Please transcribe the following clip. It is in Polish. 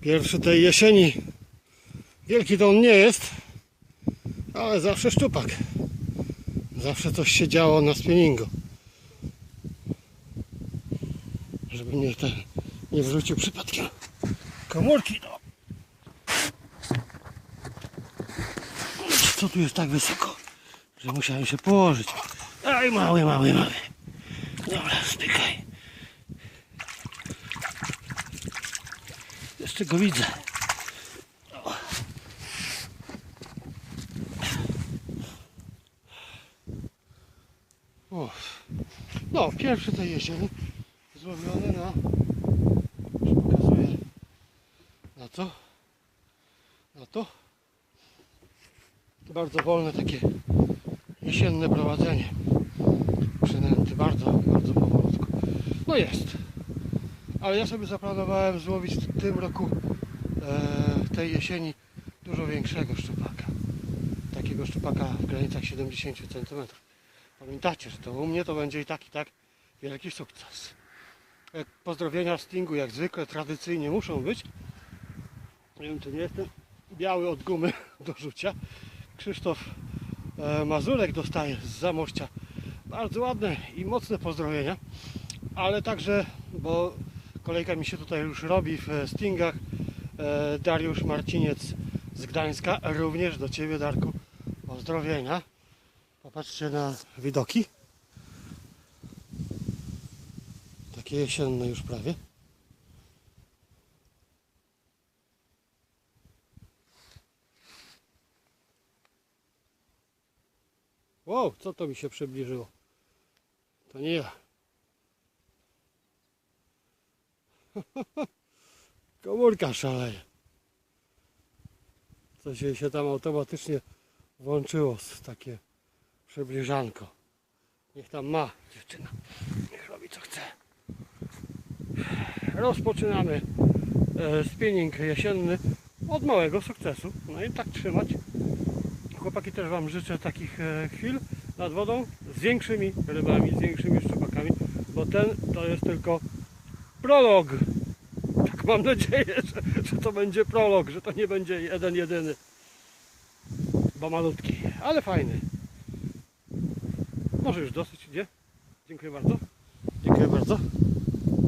Pierwszy tej jesieni. Wielki to on nie jest, ale zawsze szczupak. Zawsze coś się działo na spinningu. Żeby mnie ten nie wrzucił przypadkiem komórki. No. Co tu jest tak wysoko, że musiałem się położyć. Aj, mały, mały, mały. Dobra, stykaj. Jeszcze go widzę. No, pierwszy tej jesieni złowiony na już pokazuję. Na to. Na to bardzo wolne takie jesienne prowadzenie. Przynęty bardzo, bardzo powolutku. No jest ale ja sobie zaplanowałem złowić w tym roku e, tej jesieni dużo większego szczupaka. Takiego szczupaka w granicach 70 cm pamiętacie, że to u mnie to będzie i tak i tak wielki sukces. Jak pozdrowienia Stingu jak zwykle tradycyjnie muszą być. Nie wiem czy nie jestem biały od gumy do rzucia. Krzysztof e, Mazurek dostaje z Zamościa. Bardzo ładne i mocne pozdrowienia ale także, bo kolejka mi się tutaj już robi w e, Stingach. E, Dariusz Marciniec z Gdańska również do Ciebie Darku. Pozdrowienia. Popatrzcie na widoki. Takie jesienne już prawie. Wow, co to mi się przybliżyło? To nie ja. Komórka szaleje. Coś się tam automatycznie włączyło takie przybliżanko. Niech tam ma dziewczyna. Niech robi co chce. Rozpoczynamy e, spinning jesienny od małego sukcesu. No i tak trzymać. Chłopaki też Wam życzę takich e, chwil nad wodą z większymi rybami, z większymi szczupakami, bo ten to jest tylko prolog. Tak mam nadzieję, że, że to będzie prolog, że to nie będzie jeden jedyny, bo malutki, ale fajny. Może już dosyć, gdzie? Dziękuję bardzo. Dziękuję bardzo.